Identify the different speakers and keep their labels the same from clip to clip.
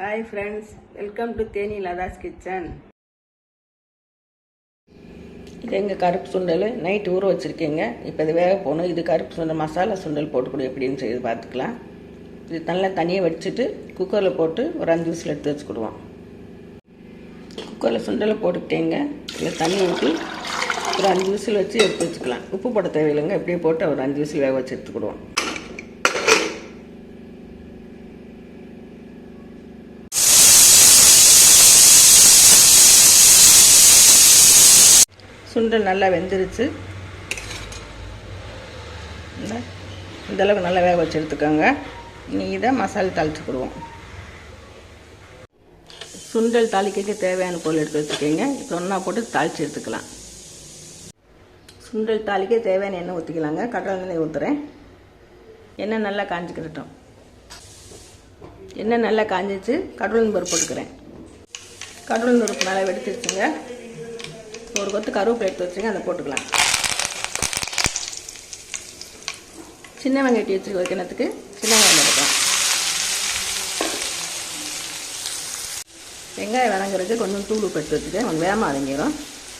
Speaker 1: Hi friends welcome to Theni Latha's kitchen இது எங்கள் கருப்பு சுண்டல்? நைட் ஊற வச்சுருக்கீங்க. இப்போ இது வேக போகணும். இது கருப்பு சுண்டல் மசாலா சுண்டல் போட்டுக்கூடிய எப்படின்னு செய்து பார்த்துக்கலாம். இது நல்லா தனியாக வச்சுட்டு குக்கரில் போட்டு ஒரு அஞ்சு விசில் எடுத்து வச்சுக்கிடுவோம். குக்கரில் சுண்டலை போட்டுக்கிட்டேங்க. இல்லை தண்ணி ஊற்றி ஒரு அஞ்சு விசில் வச்சு எடுத்து வச்சுக்கலாம். உப்பு போட தேவையில்லைங்க. இப்படியே போட்டு ஒரு அஞ்சு விசில் வேக வச்சு எடுத்துக்கிடுவோம். சுண்டல் நல்லா வெந்துருச்சு. இந்த அளவுக்கு நல்லா வேக வச்சு எடுத்துக்கோங்க இனி இதை மசாலா தாளிச்சுக்கிடுவோம் சுண்டல் தாளிக்கைக்கு தேவையான பொருள் எடுத்து வச்சுக்கோங்க. இப்போ ஒன்றா போட்டு தாளித்து எடுத்துக்கலாம். சுண்டல் தாளிக்க தேவையான எண்ணெய் ஊற்றிக்கலாங்க கடலை எண்ணெய் ஊற்றுறேன் எண்ணெய் நல்லா காஞ்சிக்கிட்டோம். எண்ணெய் நல்லா காஞ்சிச்சு. கடவுள் பருப்பு எடுக்கிறேன் கடலின் பருப்பு நல்லா வெடிச்சிருச்சுங்க. ஒரு கொத்து கருவேப்பிலை எடுத்து வச்சுருக்கேன் அதை போட்டுக்கலாம். சின்ன வெங்காயட்டி வச்சுருக்க வைக்கிறதுக்கு சின்ன வெங்காயம் எடுக்கலாம். வெங்காயம் வதங்குறதுக்கு கொஞ்சம் தூள் உப்பு எடுத்து வச்சுருக்கேன் கொஞ்சம் வேகமாக வதங்கிடும்.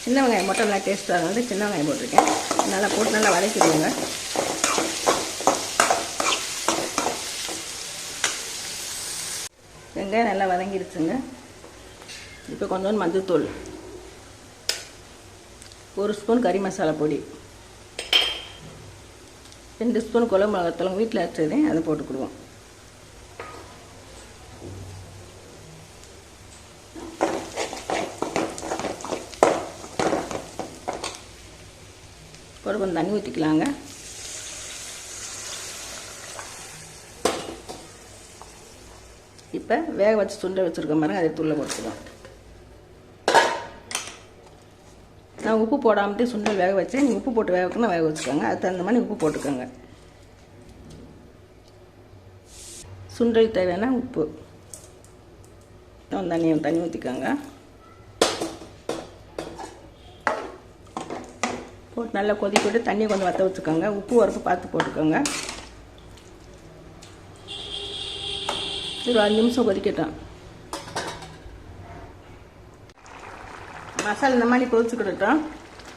Speaker 1: சின்ன வெங்காயம் மட்டும் நல்லா டேஸ்ட்டாக இருந்தது சின்ன வெங்காயம் போட்டிருக்கேன். நல்லா போட்டு நல்லா வதக்கிடுவோங்க வெங்காயம் நல்லா வதங்கிடுச்சுங்க. இப்போ கொஞ்சோண்டு மஞ்சள்தூள் ஒரு ஸ்பூன் கறி மசாலா பொடி. ரெண்டு ஸ்பூன் குழம்பு மிளகாத்தூள். வீட்டில் அரைச்சதே அதை போட்டுக்கிடுவோம் கூட கொஞ்சம் தண்ணி ஊற்றிக்கலாங்க இப்போ வேக வச்சு சுண்டை வச்சுருக்க மாதிரி அதை துள்ள போட்டுக்கலாம். நான் உப்பு போடாமட்டே சுண்டல் வேக வச்சேன். நீங்கள் உப்பு போட்டு வேக வைக்கணும் வேக வச்சுக்கோங்க. அது தகுந்த மாதிரி உப்பு போட்டுக்கோங்க. சுண்டல் தேவையான உப்பு. தண்ணி தண்ணி ஊற்றிக்கோங்க போட்டு நல்லா கொதிக்க விட்டு தண்ணியை கொஞ்சம் வற்ற வச்சுக்கோங்க. உப்பு உரப்பு பார்த்து போட்டுக்கோங்க. ஒரு அஞ்சு நிமிஷம் கொதிக்கட்டும். மசாலா இந்த மாதிரி கொதிச்சுக்கிடட்டும்.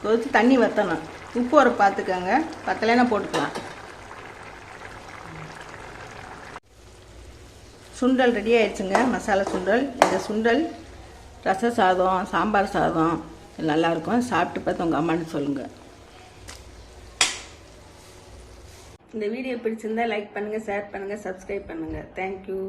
Speaker 1: கொதிச்சு தண்ணி வற்றணும் உப்பு உரப்பு பார்த்துக்கோங்க பத்தலைன்னா போட்டுக்கலாம். சுண்டல் ரெடி ஆயிடுச்சுங்க. மசாலா சுண்டல். இந்த சுண்டல் ரச சாதம் சாம்பார் சாதம் நல்லாயிருக்கும் சாப்பிட்டு பார்த்து உங்கள் அம்மான்னு சொல்லுங்கள் இந்த வீடியோ பிடிச்சிருந்தா லைக் பண்ணுங்கள் ஷேர் பண்ணுங்கள் சப்ஸ்கிரைப் பண்ணுங்கள் தேங்க்யூ